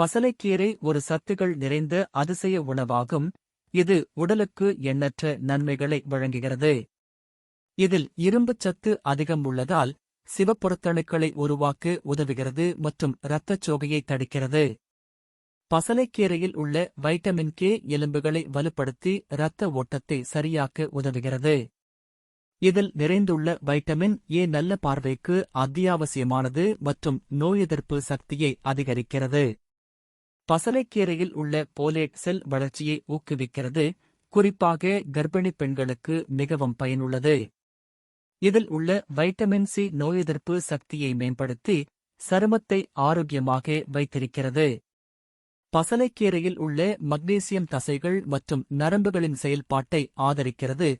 பசலைக்கீரை ஒரு சத்துகள் நிறைந்த அதிசய உணவாகும். இது உடலுக்கு எண்ணற்ற நன்மைகளை வழங்குகிறது. இதில் இரும்புச் சத்து அதிகம் உள்ளதால் சிவப்புறத்தணுக்களை உருவாக்க உதவுகிறது மற்றும் இரத்தச் சோகையை தடுக்கிறது. பசலைக்கீரையில் உள்ள வைட்டமின் கே எலும்புகளை வலுப்படுத்தி இரத்த ஓட்டத்தை சரியாக்க உதவுகிறது. இதில் நிறைந்துள்ள வைட்டமின் ஏ நல்ல பார்வைக்கு அத்தியாவசியமானது மற்றும் நோய் எதிர்ப்பு சக்தியை அதிகரிக்கிறது. பசலைக்கீரையில் உள்ள போலேட் செல் வளர்ச்சியை ஊக்குவிக்கிறது. குறிப்பாக கர்ப்பிணி பெண்களுக்கு மிகவும் பயனுள்ளது. இதில் உள்ள வைட்டமின் சி நோய் எதிர்ப்பு சக்தியை மேம்படுத்தி சருமத்தை ஆரோக்கியமாக வைத்திருக்கிறது. பசலைக்கீரையில் உள்ள மக்னீசியம் தசைகள் மற்றும் நரம்புகளின் செயல்பாட்டை ஆதரிக்கிறது.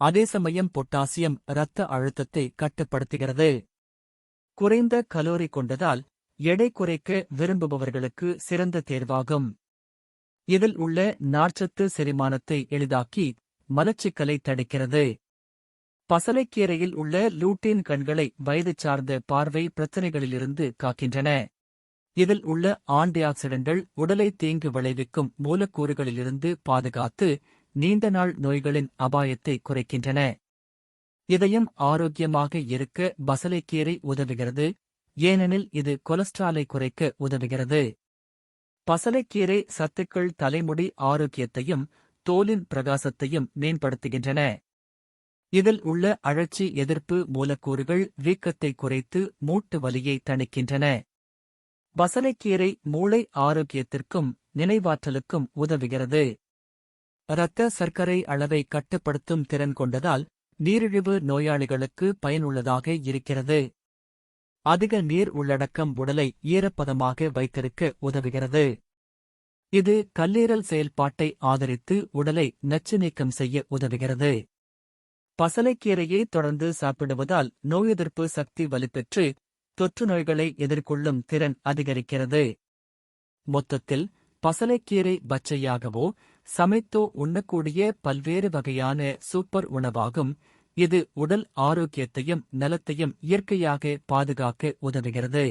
அதே சமயம் பொட்டாசியம் இரத்த அழுத்தத்தை கட்டுப்படுத்துகிறது. குறைந்த கலோரி கொண்டதால் எடை குறைக்க விரும்புபவர்களுக்கு சிறந்த தேர்வாகும். இதில் உள்ள நார்ச்சத்து செரிமானத்தை எளிதாக்கி மலச்சிக்கலை தடுக்கிறது. பசலைக்கீரையில் உள்ள லூட்டின் கண்களை வயது சார்ந்த பார்வை பிரச்சனைகளிலிருந்து காக்கின்றன. இதில் உள்ள ஆன்டிஆக்சிடென்ட்கள் உடலை தீங்கு விளைவிக்கும் மூலக்கூறுகளிலிருந்து பாதுகாத்து நீண்ட நாள் நோய்களின் அபாயத்தை குறைக்கின்றன. இதயம் ஆரோக்கியமாக இருக்க பசலைக்கீரை உதவுகிறது. ஏனெனில் இது கொலஸ்ட்ராலை குறைக்க உதவுகிறது. பசலைக்கீரை சத்துக்கள் தலைமுடி ஆரோக்கியத்தையும் தோலின் பிரகாசத்தையும் மேம்படுத்துகின்றன. இதில் உள்ள அழற்சி எதிர்ப்பு மூலக்கூறுகள் வீக்கத்தை குறைத்து மூட்டு வலியை தணிக்கின்றன. பசலைக்கீரை மூளை ஆரோக்கியத்திற்கும் நினைவாற்றலுக்கும் உதவுகிறது. இரத்த சர்க்கரை அளவை கட்டுப்படுத்தும் திறன் கொண்டதால் நீரிழிவு நோயாளிகளுக்கு பயனுள்ளதாக இருக்கிறது. அதிக நீர் உள்ளடக்கம் உடலை ஈரப்பதமாக வைத்திருக்க உதவுகிறது. இது கல்லீரல் செயல்பாட்டை ஆதரித்து உடலை நச்சு நீக்கம் செய்ய உதவுகிறது. பசலைக்கீரையை தொடர்ந்து சாப்பிடுவதால் நோய் எதிர்ப்பு சக்தி வலுப்பெற்று தொற்று நோய்களை எதிர்கொள்ளும் திறன் அதிகரிக்கிறது. மொத்தத்தில் பசலைக்கீரை பச்சையாகவோ சமைத்தோ உண்ணக்கூடிய பல்வேறு வகையான சூப்பர் உணவாகும் இது உடல் ஆரோக்கியத்தையும் நலத்தையும் இயற்கையாக பாதுகாக்க உதவுகிறது.